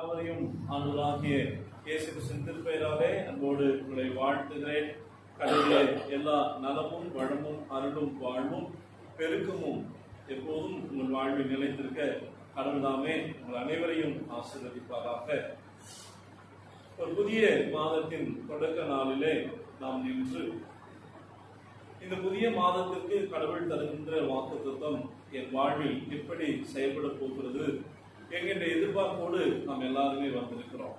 யாவரையும் ஆண்டவராகிய இயேசு கிறிஸ்துவின் திருப்பெயராலே அன்போடு உங்களை வாழ்த்துகிறேன். கடவுளே எல்லா நலமும் வளமும் அருளும் வாழ்வும் பெருக்கமும் எப்போதும் உங்கள் வாழ்வில் நிலைத்திருக்க கடவுள்தாமே உங்கள் அனைவரையும் ஆசீர்வதிப்பாராக. ஒரு புதிய மாதத்தின் தொடக்க நாளிலே நாம் நின்று இந்த புதிய மாதத்திற்கு கடவுள் தருகின்ற வாக்கு என் வாழ்வில் எப்படி செயல்பட போகிறது என்கின்ற எதிர்பார்ப்போடு நாம் எல்லாருமே வந்திருக்கிறோம்.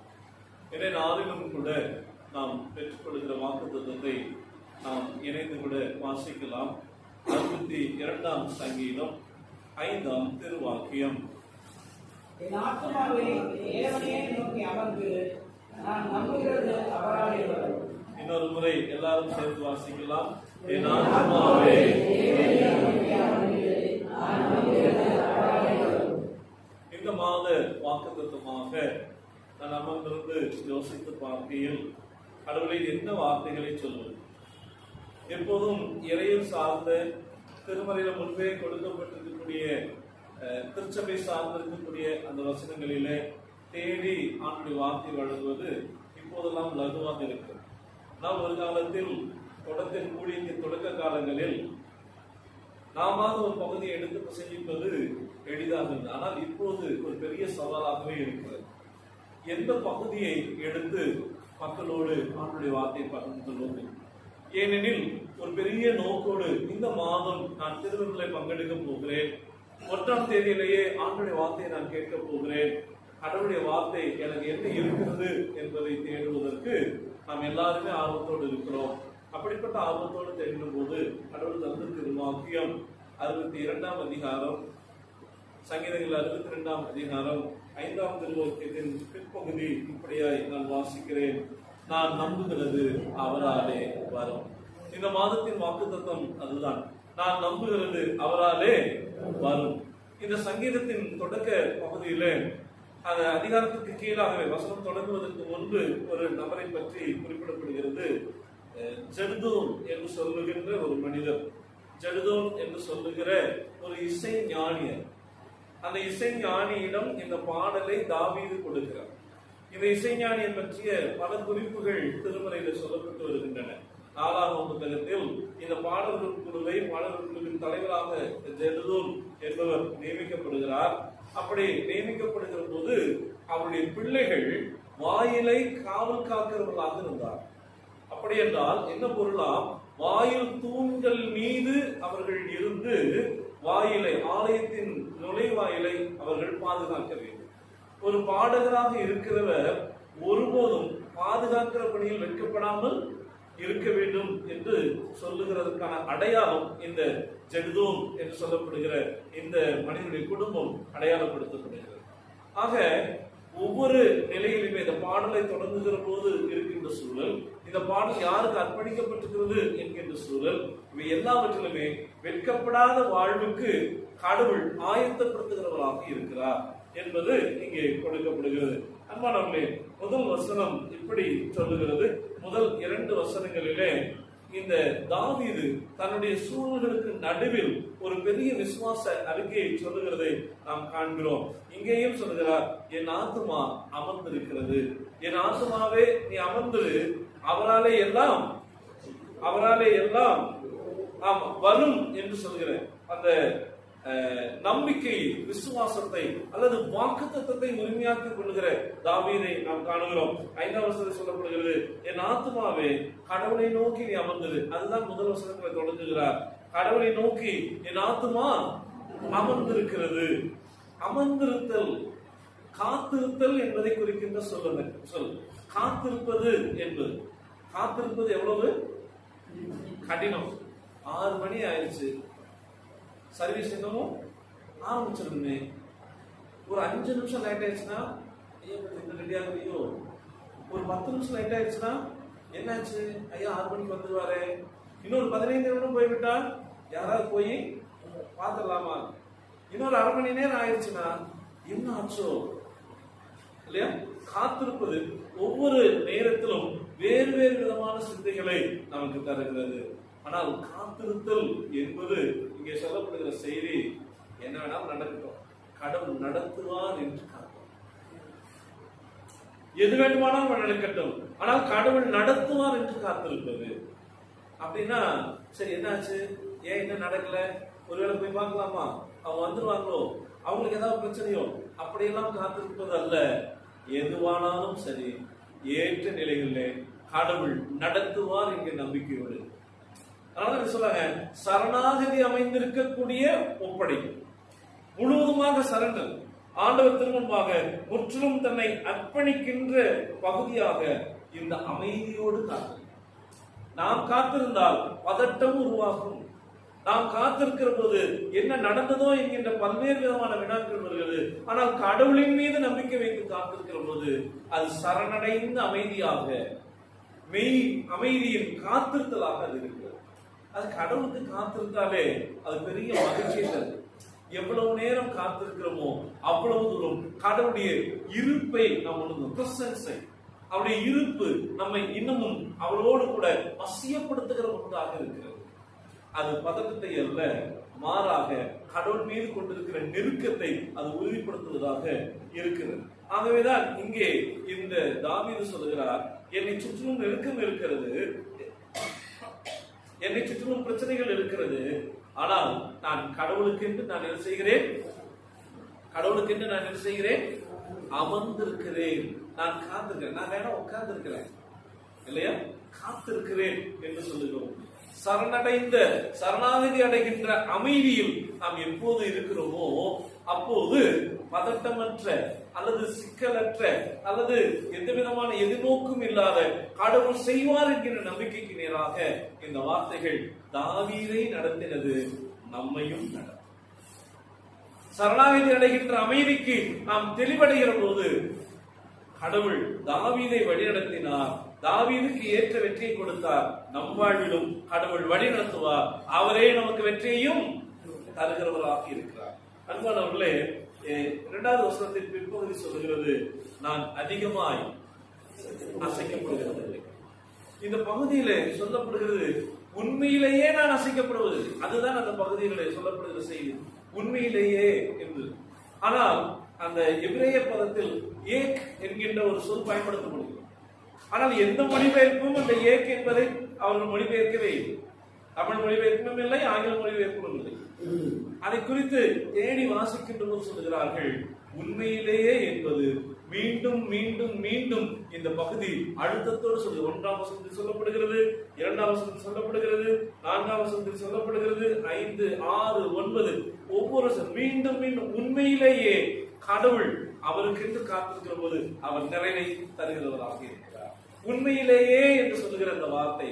எனவே நாளிலும் கூட நாம் பெற்றுக்கொள்கிற வாக்குத்தத்தத்தை நாம் இணைந்து கூட வாசிக்கலாம். அறுபத்தி இரண்டாம் சங்கீதம் ஐந்தாம் திருவாக்கியம். இன்னொரு முறை எல்லாரும் சேர்ந்து வாசிக்கலாம். என் ஆத்மாவே தேவனையே நோக்கி அமர்ந்து நான் நம்புகிறது அவராலே வரும் வாக்குத்தமாக நான் அமர்ந்திருந்து யோசித்து பார்க்கையில் கடவுளின் என்ன வார்த்தைகளை சொல்வது? எப்போதும் இறையில் சார்ந்த திருமறையில முன்பே கொடுக்கப்பட்டிருக்கக்கூடிய அஹ், திருச்சபை சார்ந்திருக்கக்கூடிய அந்த வசனங்களிலே தேடி ஆண்டுடைய வார்த்தை வழங்குவது இப்போதெல்லாம் லகுவாக இருக்கு நாம் ஒரு காலத்தில் தொடக்க கூடிய தொடக்க காலங்களில் நாம ஒரு பகுதியை எடுத்து பிரசங்கிப்பது எளிதாக இருந்தது ஆனால் இப்போது ஒரு பெரிய சவாலாகவே இருக்கிறது. எந்த பகுதியை எடுத்து மக்களோடு ஆண்டுடைய வார்த்தையை பகிர்ந்து கொள்வது? ஏனெனில் ஒரு பெரிய நோக்கோடு இந்த மாதம் நான் திருவிழலை பங்கெடுக்க போகிறேன். ஒன்றாம் தேதியிலேயே ஆண்டுடைய வார்த்தையை நான் கேட்க போகிறேன். கடவுளுடைய வார்த்தை எனக்கு என்ன இருக்கிறது என்பதை தேடுவதற்கு நாம் எல்லாருமே ஆர்வத்தோடு இருக்கிறோம். அப்படிப்பட்ட ஆர்வத்தோடு தேடும் போது கடவுள் தந்திருக்கிற வாக்கியம் அறுபத்தி இரண்டாம் அதிகாரம் சங்கீதங்கள் அறுபத்தி ரெண்டாம் அதிகாரம் ஐந்தாம் திருவாக்கியத்தின் பிற்பகுதி இப்படியாய் நான் வாசிக்கிறேன். நான் நம்புகிறது அவராலே வரும். இந்த மாதத்தின் வாக்குத்தத்தம் அதுதான். நான் நம்புகிறது அவராலே வரும். இந்த சங்கீதத்தின் தொடக்க பகுதியில அந்த அதிகாரத்துக்கு கீழாகவே வசனம் தொடங்குவதற்கு முன்பு ஒரு நபரை பற்றி குறிப்பிடப்படுகிறது. அஹ், என்று சொல்லுகின்ற ஒரு மனிதர் ஜெடுதோன் என்று சொல்லுகிற ஒரு இசை ஞானியர் அந்த இசை ஞானியிடம் இந்த பாடலை தாவீது கொடுக்கிறார் இந்த இசைஞானியை பற்றிய பல குறிப்புகள் திருமறையில் சொல்லப்பட்டு வருகின்றன நாலாவது புத்தகத்தில் இந்த பாடல்கள் குழுவை பாடல்கள் குழுவின் தலைவராக ஜெடுதூன் என்பவர் நியமிக்கப்படுகிறார் அப்படி நியமிக்கப்படுகிற போது அவருடைய பிள்ளைகள் வாயிலை காவல் காக்கிறவர்களாக இருந்தார் அப்படி என்றால் என்ன பொருளாம்? வாயில் தூண்கள் மீது அவர்கள் இருந்து வாயிலை ஆலயத்தின் நுழைவாயிலை அவர்கள் பாதுகாக்க வேண்டும். ஒரு பாடகராக இருக்கிறவர் ஒருபோதும் பாதுகாக்கிற பணியில் வைக்கப்படாமல் இருக்க வேண்டும் என்று சொல்லுகிறதுக்கான அடையாளம் இந்த ஜெடுதோம் என்று சொல்லப்படுகிற இந்த மனிதனுடைய குடும்பம் அடையாளப்படுத்தப்படுகிறது. ஆக ஒவ்வொரு நிலையிலுமே இந்த பாடலை தொடங்குகிற போது இருக்கின்ற சூழல் இந்த பாடல் யாருக்கு அர்ப்பணிக்கப்பட்டிருக்கிறது என்கின்ற சூழல் இவை எல்லாவற்றிலுமே வெட்கப்படாத வாழ்வுக்கு கடவுள் ஆயத்தப்படுத்துகிறவராக இருக்கிறார் என்பது இங்கே கொடுக்கப்படுகிறது. அன்பானவர்களே முதல் வசனம் இப்படி சொல்லுகிறது. முதல் இரண்டு வசனங்களிலே இந்த தாவீது தன்னுடைய சூழல்களுக்கு நடுவில் ஒரு பெரிய விசுவாச அறிக்கையை சொல்லுகிறதை நாம் காண்கிறோம். இங்கேயும் சொல்லுகிறார் என் ஆத்துமா அமர்ந்திருக்கிறது. என் ஆத்துமாவே நீ அமர்ந்து அவராலே எல்லாம் அவராலே எல்லாம் ஆமா வரும் என்று சொல்கிறேன். அந்த நம்பிக்கை விசுவாசத்தை அல்லது வாக்குத்தத்தத்தை உரிமையாக்கிக் கொள்கிற தாவீதை நாம் காணுகிறோம். ஐந்தாம் வசனத்தில் சொல்லப்படுகிறது என் ஆத்மாவே கடவுளை நோக்கி நீ அமர்ந்தது அதுதான் முதல் வசனங்களை தொடங்குகிறார். கடவுளை நோக்கி என் ஆத்மா அமர்ந்திருக்கிறது. அமர்ந்திருத்தல் காத்திருத்தல் என்பதை குறிக்கின்ற சொல்லுங்க சொல். காத்திருப்பது என்பது. காத்திருப்பது எவ்வளவு? கடினம். ஆறு மணி ஆயிடுச்சு. சர்வீஸ் இன்னமும் ஆரம்பிச்சிருந்தே ஒரு அஞ்சு நிமிஷம் லேட் ஆயிடுச்சுன்னா ஐயோ ரெடி ஆகலையோ ஒரு பத்து நிமிஷம் லேட் ஆயிடுச்சுன்னா என்னாச்சு? ஐயா ஆறு மணிக்கு வந்துருவாரு. இன்னொரு பதினைந்து நிமிடம் போய்விட்டா யாராவது போய் பார்த்துடலாமா? இன்னொரு அரை மணி நேரம் ஆயிடுச்சுன்னா என்ன ஆச்சோ இல்லையா? காத்திருப்பது ஒவ்வொரு நேரத்திலும் வேறு வேறு விதமான சிந்தைகளை நமக்கு தருகிறது. ஆனால் காத்திருத்தல் என்பது இங்கே சொல்லப்படுகிற செய்தி என்ன வேணாலும் நடக்கட்டும். கடவுள் நடத்துவார் என்று காத்தோம் எது வேண்டுமானாலும் நடக்கட்டும். ஆனால் கடவுள் நடத்துவார் என்று காத்திருப்பது. அப்படின்னா சரி என்னாச்சு? ஏன் இன்னும் நடக்கல? ஒருவேளை போய் பார்க்கலாமா? அவங்க வந்துருவாங்களோ? அவங்களுக்கு ஏதாவது பிரச்சனையோ? அப்படியெல்லாம் காத்திருப்பது அல்ல. எதுவானாலும் சரி ஏற்ற நிலைகளிலே கடவுள் நடத்துவார் என்கிற நம்பிக்கையோடு. அதனால என்ன சரணாகதி அமைந்திருக்கக்கூடிய ஒப்படைப்பு முழுவதுமாக சரண்டல் ஆண்டவர் திருமணமாக முற்றிலும் தன்னை அர்ப்பணிக்கின்ற பகுதியாக இந்த அமைதியோடு காத்து நாம் காத்திருந்தால் பதட்டம் உருவாகும். நாம் காத்திருக்கிற போது என்ன நடந்ததோ என்கின்ற பல்வேறு விதமான வினாக்கள் வருகிறது. ஆனால் கடவுளின் மீது நம்பிக்கை வைத்து காத்திருக்கிற போது அது சரணடைந்த அமைதியாக மெய் அமைதியின் காத்திருத்தலாக அது இருக்கிறது. அது கடவுளுக்கு காத்திருந்தாலே அது பெரிய மகிழ்ச்சியை தருது எவ்வளவு நேரம் காத்திருக்கிறோமோ அவ்வளவு தூரம் கடவுளுடைய இருப்பை நம்ம பிரசன்ஸை அவருடைய இருப்பு நம்மை இன்னமும் அவரோடு கூட வசியப்படுத்துகிற ஒன்றாக இருக்கிறது. அது பதட்டத்தை அல்ல மாறாக கடவுள் மீது கொண்டிருக்கிற நெருக்கத்தை அது உறுதிப்படுத்துவதாக இருக்கிறது. ஆகவேதான் இங்கே இந்த தாவீது சொல்லுகிறார் என்னை சுற்றிலும் நெருக்கம் இருக்கிறது. என்னை சுற்றிலும் பிரச்சனைகள் இருக்கிறது. ஆனால் நான் கடவுளுக்கென்று நான் என்ன செய்கிறேன்? கடவுளுக்கென்று நான் என்ன செய்கிறேன்? அமர்ந்திருக்கிறேன். நான் காத்திருக்கிறேன். நான் வேணா உட்கார்ந்திருக்கிறேன். இல்லையா? காத்திருக்கிறேன் என்று சொல்லுகிறோம். சரணடைந்த சரணாகதி அடைகின்ற அமைதியில் நாம் எப்போது இருக்கிறோமோ அப்போது பதட்டமற்ற அல்லது சிக்கலற்ற அல்லது எந்த விதமான எதிர்நோக்கும் இல்லாத கடவுள் செய்வார் என்கிற நம்பிக்கைக்கு நேராக இந்த வார்த்தைகள் தாவீதை நடத்தினது நம்மையும் நடத்தும் சரணாகதி அடைகின்ற அமைதிக்கு நாம் தெளிவடைகிற போது கடவுள் தாவீதை வழிநடத்தினார். தாவீதுக்கு ஏற்ற வெற்றியை கொடுத்தார். நம் வாழ்விலும் கடவுள் வழிநடத்துவார். அவரே நமக்கு வெற்றியையும் தருகிறவராக இருக்கிறார். அன்பானவர்களே eh, இரண்டாவது வசனத்தின் பிற்பகுதி சொல்லுகிறது நான் அதிகமாய் அசைக்கப்படுகிறதில்லை. இந்த பகுதியில சொல்லப்படுகிறது உண்மையிலேயே நான் அசைக்கப்படுவது அதுதான் அந்த பகுதியில சொல்லப்படுகிற செய்தி. உண்மையிலேயே என்று. ஆனால் அந்த எபிரேய பதத்தில் ஏக் என்கின்ற ஒரு சொல் பயன்படுத்தப்படுகிறது. ஆனால் எந்த மொழிபெயர்ப்பும் அந்த ஏக் என்பதை அவர்கள் மொழிபெயர்க்கவே இல்லை. தமிழ் மொழிபெயர்ப்பும் இல்லை ஆங்கில மொழிபெயர்ப்பும் இல்லை. அதை குறித்து தேடி வாசிக்கின்ற சொல்லுகிறார்கள். உண்மையிலேயே என்பது மீண்டும் மீண்டும் மீண்டும் இந்த பகுதி அழுத்தத்தோடு சொல்லு ஒன்றாம் வசனத்தில் சொல்லப்படுகிறது இரண்டாம் வசனத்தில் சொல்லப்படுகிறது நான்காம் வசனத்தில் சொல்லப்படுகிறது ஐந்து ஆறு ஒன்பது. ஒவ்வொரு மீண்டும் மீண்டும் உண்மையிலேயே கடவுள் அவருக்கென்று காத்திருக்கிற போது அவர் நிறைவை தருகிறவராக இருக்கிறார். உண்மையிலேயே என்று சொல்லுகிற அந்த வார்த்தை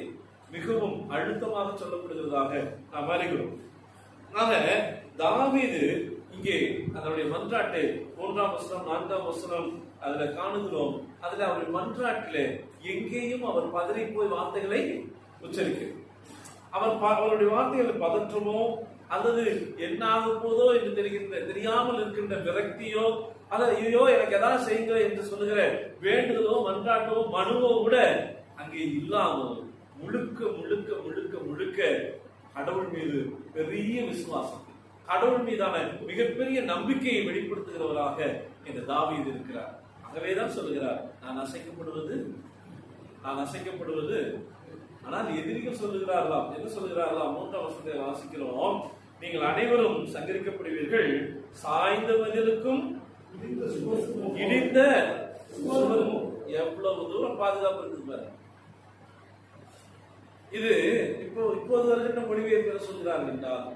மிகவும் அழுத்தமாக சொல்லப்படுகிறதாக நாம் அறிகிறோம். ஆக தாவீது இங்கே அதனுடைய மன்றாட்டு மூன்றாம் வசனம் நான்காம் வசனம் அதுல காணுகிறோம். அதுல அவருடைய மன்றாட்டில எங்கேயும் அவர் பதறி போய் வார்த்தைகளை உச்சரிக்கிறார் அவர் அவருடைய வார்த்தைகள் பதற்றமோ அல்லது என்ன ஆக போதோ என்று தெரிகின்ற தெரியாமல் இருக்கின்ற விரக்தியோ அல்லது ஐயோ எனக்கு எதாவது செய்யுங்க என்று சொல்லுகிற வேண்டுதலோ மன்றாட்டோ மனுவோ கூட அங்கே இல்லாமல் முழுக்க முழுக்க முழுக்க முழுக்க கடவுள் மீது பெரிய விசுவாசம். கடவுள் மீதான மிகப்பெரிய நம்பிக்கையை வெளிப்படுத்துகிறவராக இந்த தாவீது இருக்கிறார். ஆகவே தான் சொல்லுகிறார் நான் அசைக்கப்படுவது நான் அசைக்கப்படுவது. ஆனால் எதிரிகள் சொல்லுகிறார்களாம். என்ன சொல்லுகிறார்களாம்? மூன்றாம் வசனத்தை வாசிக்கிறோம். நீங்கள் அனைவரும் சங்கரிக்கப்படுவீர்கள் சாய்ந்த இடிந்த எவ்வளவு தூரம் பாதுகாப்பு இருக்குது பாருங்க இது இப்போ இப்போது வருகின்ற மொழிபெயர்ப்பு சொல்கிறார்கள் என்றால்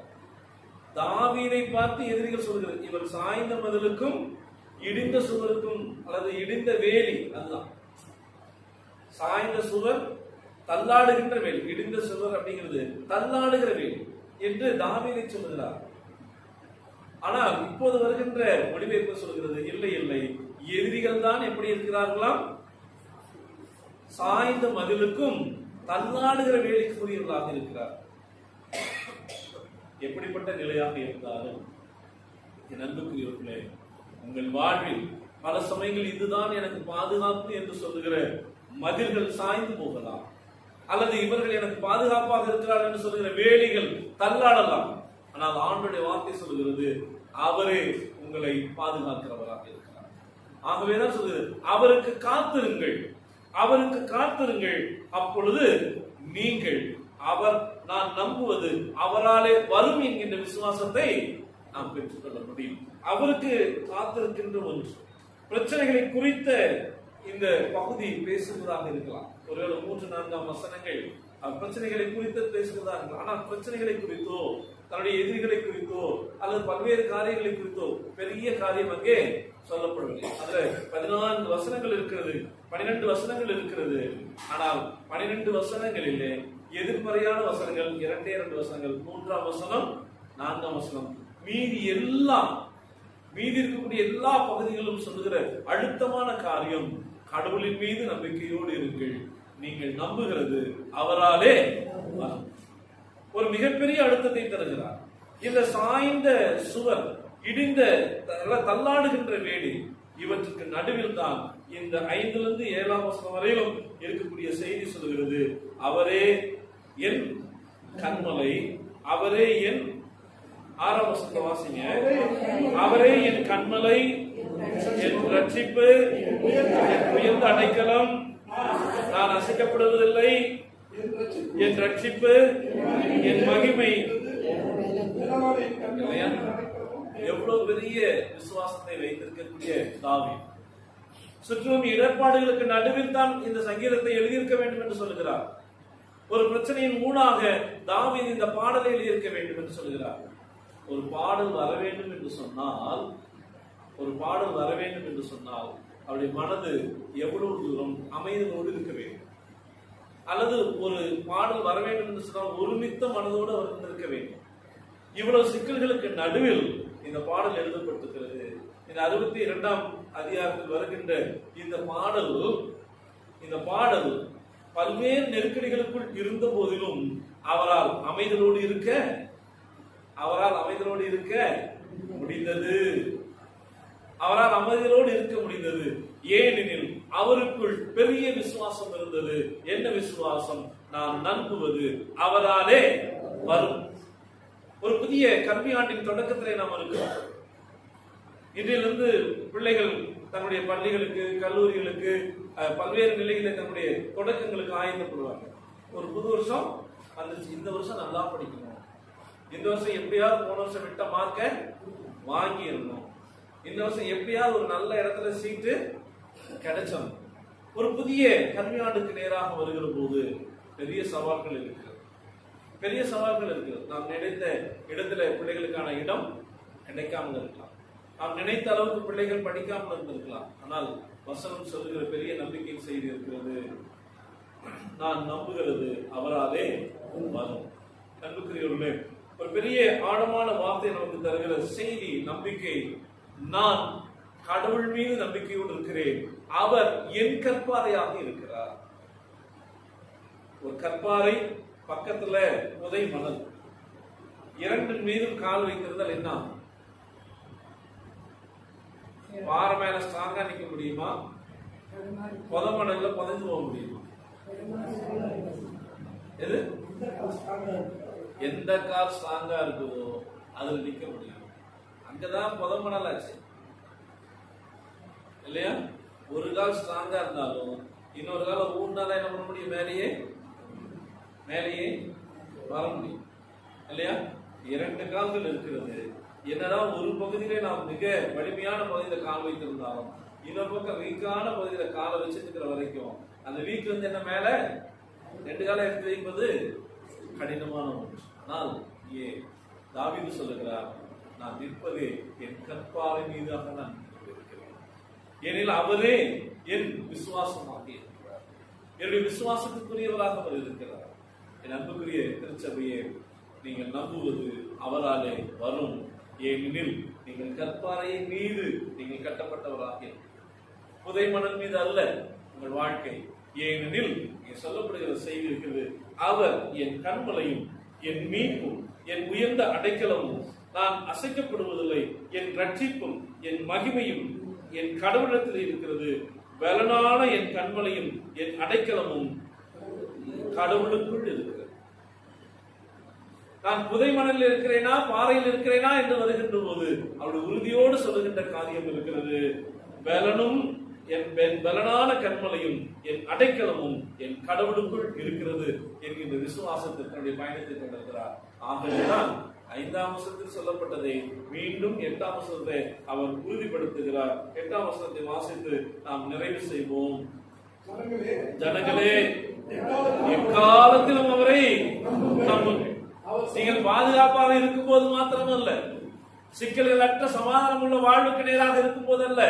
தாவீதை பார்த்து எதிரிகள் சொல்கிறது இவர் சாய்ந்த மதிலுக்கும் இடிந்த சுவருக்கும் அல்லது இடிந்த வேலி அதுதான். சாய்ந்த சுவர் தள்ளாடுகின்ற வேலி. இடிந்த சுவர் அப்படிங்கிறது தள்ளாடுகிற வேலி என்று தாவீதை சொல்லுகிறார். ஆனால் இப்போது வருகின்ற மொழிபெயர்ப்பு சொல்கிறது இல்லை இல்லை. எதிரிகள் தான் எப்படி இருக்கிறார்களாம்? சாய்ந்த மதிலுக்கும் தள்ளாடுகிற வேலைக்குரியவர்களாக இருக்கிறார். எப்படிப்பட்ட நிலையாக இருந்தாலும் என் அன்புக்குரியவர்களே உங்கள் வாழ்வில் பல சமயங்கள் இதுதான் எனக்கு பாதுகாப்பு என்று சொல்லுகிற மதில்கள் சாய்ந்து போகலாம். அல்லது இவர்கள் எனக்கு பாதுகாப்பாக இருக்கிறார் என்று சொல்லுகிற வேலிகள் தள்ளாடலாம். ஆனால் ஆண்டுடைய வார்த்தை சொல்கிறது அவரே உங்களை பாதுகாக்கிறவராக இருக்கிறார். ஆகவேதான் சொல்லுது அவருக்கு காத்திருங்கள். அவருக்கு காத்திருங்கள். அப்பொழுது நீங்கள் அவர் நான் நம்புவது அவராலே வரும் என்கின்ற விசுவாசத்தை நாம் பெற்றுக்கொள்ள முடியும். அவருக்கு காத்திருக்கின்ற ஒன்று பிரச்சனைகளை குறித்த இந்த பகுதி பேசுவதாக இருக்கலாம். ஒருவேளை மூன்று நான்காம் வசனங்கள் பிரச்சனைகளை குறித்து பேசுவதாக இருக்கலாம். ஆனால் பிரச்சனைகளை குறித்தோ தன்னுடைய எதிரிகளை குறித்தோ அல்லது பல்வேறு காரியங்களை குறித்தோ பெரிய காரியம் அங்கே சொல்லப்படவில்லை. அதுல பதினான்கு வசனங்கள் இருக்கிறது பனிரெண்டு வசனங்கள் இருக்கிறது. ஆனால் பனிரெண்டு வசனங்களிலே எதிர்மறையான வசனங்கள் இரண்டே இரண்டு வசனங்கள் மூன்றாம் வசனம் நான்காம் வசனம். மீதி எல்லாம் மீதி இருக்கக்கூடிய எல்லா பகுதிகளும் சொல்லுகிற அழுத்தமான காரியம் கடவுளின் மீது நம்பிக்கையோடு இருங்கள். நீங்கள் நம்புகிறது அவராலே ஒரு மிகப்பெரிய அழுத்தத்தை தருகிறார். இந்த சாய்ந்த சுவர் இடிந்த தள்ளாடுகின்ற வேடி இவற்றுக்கு நடுவில் தான் இந்த ஐந்திலிருந்து ஏழாம் வசனம் வரையிலும் இருக்கக்கூடிய செய்தி சொல்கிறது அவரே என் கண்மலை அவரே என் ஆறாம் வசனத்தை வாசிங்க அவரே என் கண்மலை என் ரட்சிப்பு என் உயர்ந்த அடைக்கலம். நான் அசைக்கப்படுவதில்லை என் ரட்சிப்பு என் மகிமை. எவ்வளவு பெரிய விசுவாசத்தை வைத்திருக்கக்கூடிய தாவி. சுற்றும் இடர்பாடுகளுக்கு நடுவில் தான் இந்த சங்கீதத்தை எழுதியிருக்க வேண்டும் என்று சொல்லுகிறார். ஒரு பிரச்சனையின் ஊடாக தாவீது இந்த பாடலை எழுதியிருக்க வேண்டும் என்று சொல்கிறார். ஒரு பாடல் வர வேண்டும் என்று சொன்னால் ஒரு பாடல் வர வேண்டும் என்று சொன்னால் அவருடைய மனது எவ்வளவு தூரம் அமைதியோடு இருக்க வேண்டும்? அல்லது ஒரு பாடல் வர வேண்டும் என்று சொன்னால் ஒருமித்த மனதோடு அவர் இருந்திருக்க வேண்டும்? இவ்வளவு சிக்கல்களுக்கு நடுவில் இந்த பாடல் எழுதப்பட்டிருக்கிறது. இந்த அறுபத்தி இரண்டாம் அதிகாரத்தில் வருகின்ற இந்த பாடல் இந்த பாடல் பல்வேறு நெருக்கடிகளுக்குள் இருந்த போதிலும் அவரால் அமைதலோடு இருக்க அவரால் அமைதலோடு இருக்க முடிந்தது. அவரால் அமைதியோடு இருக்க முடிந்தது. ஏனெனில் அவருக்குள் பெரிய விசுவாசம் இருந்தது. என்ன விசுவாசம்? நான் நம்புவது அவராலே வரும். ஒரு புதிய கல்வி ஆண்டின் தொடக்கத்திலே நாம் இருக்கிறோம். இன்றிலிருந்து பிள்ளைகள் தன்னுடைய பள்ளிகளுக்கு கல்லூரிகளுக்கு பல்வேறு நிலையில தன்னுடைய தொடக்கங்களுக்கு ஆயத்தப்படுவாங்க ஒரு புது வருஷம் அந்த இந்த வருஷம் நல்லா படிக்கணும். இந்த வருஷம் எப்படியாவது போன வருஷம் விட்ட மார்க்க வாங்கிடணும். இந்த வருஷம் எப்படியாவது ஒரு நல்ல இடத்துல சீட்டு கிடைச்சோம் ஒரு புதிய கல்வியாண்டுக்கு நேராக வருகிற போது பெரிய சவால்கள் இருக்கு பெரிய சவால்கள் இருக்கு நாம் நினைத்த இடத்துல பிள்ளைகளுக்கான இடம் கிடைக்காமல் இருக்கலாம். நாம் நினைத்த அளவுக்கு பிள்ளைகள் படிக்காமல் இருந்திருக்கலாம். ஆனால் வசனம் சொல்லுகிற பெரிய நம்பிக்கை செய்தி இருக்கிறது. நான் நம்புகிறது அவராலே வரும். அன்புக்குரியவர்களே ஒரு பெரிய ஆழமான வார்த்தை நமக்கு தருகிற செய்தி நம்பிக்கை. நான் கடவுள் மீது நம்பிக்கையோடு இருக்கிறேன். அவர் என் கற்பாரையாக இருக்கிறார். ஒரு கற்பாறை பக்கத்துல புதை மணல். இரண்டு மீதும் கால் வைக்கிறதால் என்ன பாறை மேல ஸ்ட்ராங்கா நிக்க முடியுமா? புத மணல்ல புதைஞ்சு போக முடியுமா? எது? எந்த கால் ஸ்ட்ராங்கா இருக்குதோ அதுல நிக்க முடியும். அங்கதான் புத மணல் ஆச்சு. இல்லையா? ஒரு கால் ஸ்ட்ராங்கா இருந்தாலும் இன்னொரு கால ஊண்டாதான் என்ன பண்ண முடியும்? மேலேயே? மேலேயே வர முடியும். இல்லையா? இரண்டு கால்கள் இருக்கிறது. என்னதான் ஒரு பகுதியிலே நாம் மிக வலிமையான பகுதியில கால் வைத்திருந்தாலும் இன்னொரு பக்கம் வீக்கான பகுதியில காலை வச்சிருக்கிற வரைக்கும் அந்த வீக் வந்து என்ன மேல? ரெண்டு காலை எடுத்து வைப்பது கடினமான ஒன்று. ஆனால் ஏ தாவிது சொல்லுகிறார் நான் நிற்பதே என் கற்பாலை மீதாக நான் இருக்கிறேன் ஏனெனில் அவரே என் விசுவாசமாக இருக்கிறார். என்னுடைய விசுவாசத்துக்குரியவராக அவர் இருக்கிறார். என் அன்புக்குரிய திருச்சபையை நீங்கள் நம்புவது அவராலே வரும். ஏனெனில் நீங்கள் கற்பாறையின் மீது நீங்கள் கட்டப்பட்டவராக புதை மணல் மீது அல்ல உங்கள் வாழ்க்கை. ஏனெனில் இங்கே சொல்லப்படுகிற செய்தி இருக்கிறது அவர் என் கண்மலையும் என் மீட்பும் என் உயர்ந்த அடைக்கலமும் நான் அசைக்கப்படுவதில்லை. என் ரட்சிப்பும் என் மகிமையும் என் கடவுளத்தில் இருக்கிறது. பலனான என் கண்மலையும் என் அடைக்கலமும் கடவுளுக்குள் இருக்கிறது நான் புதை மணலில் இருக்கிறேனா பாறையில் இருக்கிறேனா என்று வருகின்ற போது அவருடைய உறுதியோடு சொல்லுகின்ற காரியம் இருக்கிறது. பலனும் என் பெண் பலனான கண்மலையும் என் அடைக்கலமும் என் கடவுளுக்குள் இருக்கிறது என்கின்ற விசுவாசத்தை தன்னுடைய பயணத்தை கொண்டிருக்கிறார். ஆகவேதான் ஐந்தாம் வசனத்தில் சொல்லப்பட்டதை மீண்டும் எட்டாம் வசனத்தை அவர் உறுதிப்படுத்துகிறார். எட்டாம் வசனத்தை வாசித்து நாம் நிறைவு செய்வோம். ஜனங்களே, எக்காலத்திலும் அவரை நம்புங்கள். நீங்கள் பாதுகாப்பாக இருக்கும் போது மாத்திரமல்ல. சிக்கல்கள் அற்ற சமாதானம் உள்ள வாழ்வுக்கு நேராக இருக்கும் அல்ல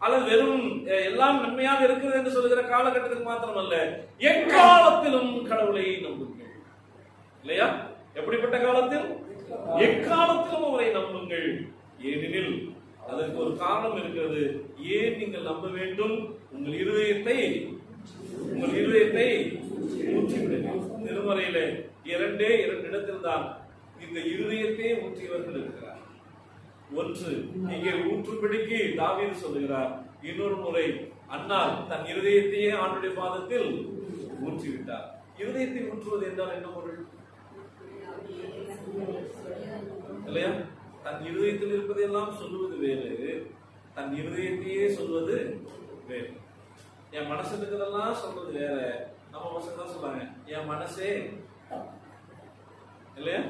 அல்லது வெறும் எல்லாம் நன்மையாக இருக்கிறது என்று சொல்லுகிற காலகட்டத்தில் மாத்திரமல்ல. எக்காலத்திலும் கடவுளை நம்புங்கள். இல்லையா? எப்படிப்பட்ட காலத்தில்? எக்காலத்திலும் அவரை நம்புங்கள். ஏனெனில் அதற்கு ஒரு காரணம் இருக்கிறது. ஏன் நீங்கள் நம்ப வேண்டும்? உங்கள் இருதயத்தை உங்கள் இருதயத்தை ஊற்றிவிடுங்கள் திருமறையில இரண்டே இரண்டு இடத்தில் தான் இந்த இருதயத்தை ஊற்றியவர்கள் இருக்கிறார். ஒன்று இங்கே ஊற்றும்படிக்கு தாவீது சொல்லுகிறார் இன்னொரு முறை அன்னார் தன் இருதயத்தையே ஆண்டுடைய பாதத்தில் ஊற்றிவிட்டார். இருதயத்தை ஊற்றுவது என்றால் என்ன பொருள்? இல்லையா? தன் இருதயத்தில் இருப்பதையெல்லாம் சொல்லுவது வேறு தன் இருதயத்தையே சொல்வது வேறு. என் மனசு இருக்கிறதெல்லாம் சொல்றது வேற. நம்ம மனசு தான் சொல்றாங்க என் மனசே இல்லையா?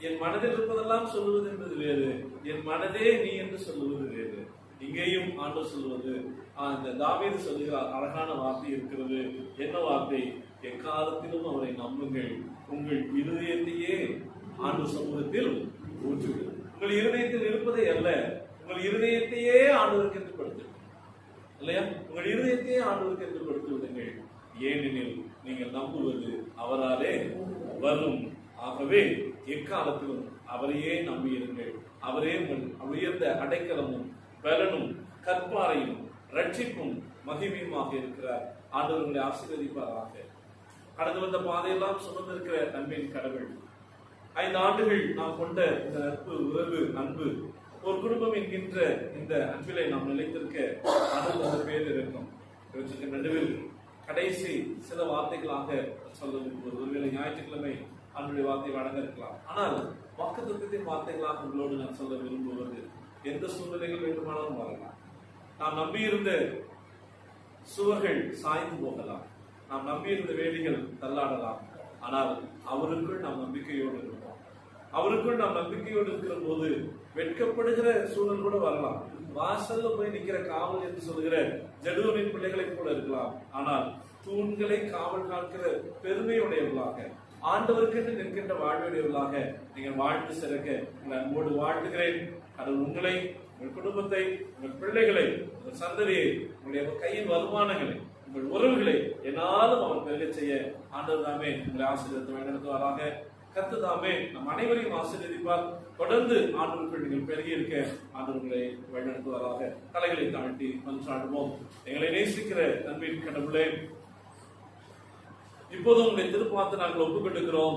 என் மனதில் இருப்பதெல்லாம் சொல்லுவது என்பது வேறு. என் மனதே நீ என்று சொல்லுவது வேறு. இங்கேயும் ஆண்டு சொல்வது அந்த இந்த தாவீது சொல்லுகிற அழகான வார்த்தை இருக்கிறது. என்ன வார்த்தை? எக்காலத்திலும் அவரை நம்புங்கள். உங்கள் இருதயத்தையே ஆண்டு சமூகத்தில் ஊற்றுங்கள். உங்கள் இருதயத்தில் இருப்பதை அல்ல உங்கள் இருதயத்தையே ஆண்டவருக்கு என்று படுத்து இல்லையா? உங்கள் இருதயத்தையே ஆண்டவருக்கு என்று படுத்து விடுங்கள். ஏனெனில் நீங்கள் நம்புவது அவராலே வரும். ஆகவே எக்காலத்திலும் அவரையே நம்பியிருங்கள். அவரே உங்கள் உயர்ந்த அடைக்கலமும் பலனும் கற்பாறையும் ரட்சிப்பும் மகிமையுமாக இருக்கிறார். ஆண்டவர்களை ஆசீர்வதிப்பாராக. கடந்து வந்த பாதையெல்லாம் சுமந்திருக்கிற நன்மையின் கடவுள். ஐந்து ஆண்டுகள் நாம் கொண்ட இந்த நட்பு உறவு அன்பு ஒரு குடும்பம் என்கின்ற இந்த அன்பிலை நாம் நிலைத்திருக்க அதில் அந்த பேர் இருக்கும். இவற்றுக்கு நடுவில் கடைசி சில வார்த்தைகளாக சொல்ல ஒருவேளை ஞாயிற்றுக்கிழமை அன்றைய வார்த்தை வழங்க இருக்கலாம் ஆனால் வாக்குத்தத்தின் வார்த்தைகளாக உங்களோடு நான் சொல்ல விரும்புவது எந்த சூழ்நிலைகள் வேண்டுமானாலும் வரலாம். நாம் நம்பியிருந்த சுவர்கள் சாய்ந்து போகலாம். நாம் நம்பியிருந்த வேலிகள் தள்ளாடலாம். ஆனால் அவருக்குள் நாம் நம்பிக்கையோடு இருப்போம். அவருக்குள் நாம் நம்பிக்கையோடு இருக்கிற போது வெட்கப்படுகிற சூழல் கூட வரலாம். வாசல்ல போய் நிக்கிற காவல் என்று சொல்லுகிற ஜடுவனின் பிள்ளைகளைப் போல இருக்கலாம். ஆனால் தூண்களை காவல் காக்கிற பெருமையுடையவர்களாக ஆண்டவருக்கென்று நிற்கின்ற வாழ்வுடையவர்களாக நீங்கள் வாழ்ந்து சிறக்க உங்கள் அன்போடு வாழ்த்துகிறேன். அது உங்களை உங்கள் குடும்பத்தை உங்கள் பிள்ளைகளை உங்கள் சந்ததியை உங்களுடைய கையின் வருமானங்களை உங்கள் உறவுகளை என்னாலும் அவன் பெருகச் செய்ய ஆண்டவர் தாமே உங்களை ஆசீர்வத்தை வழிநடத்துவாராக. கத்து தாமே நம் அனைவரையும் ஆசீர்வதிப்பார். தொடர்ந்து ஆண்டவர்கள் நீங்கள் பெருகி இருக்க ஆண்டவர் உங்களை வழிநடத்துவாராக. தலைகளை தாழ்த்தி மன்றாடுவோம். எங்களை நேசிக்கிற நன்மையின் கடவுளே இப்போது உங்களுடைய திருப்பாத்து நாங்கள் ஒப்புக்கொண்டிருக்கிறோம்.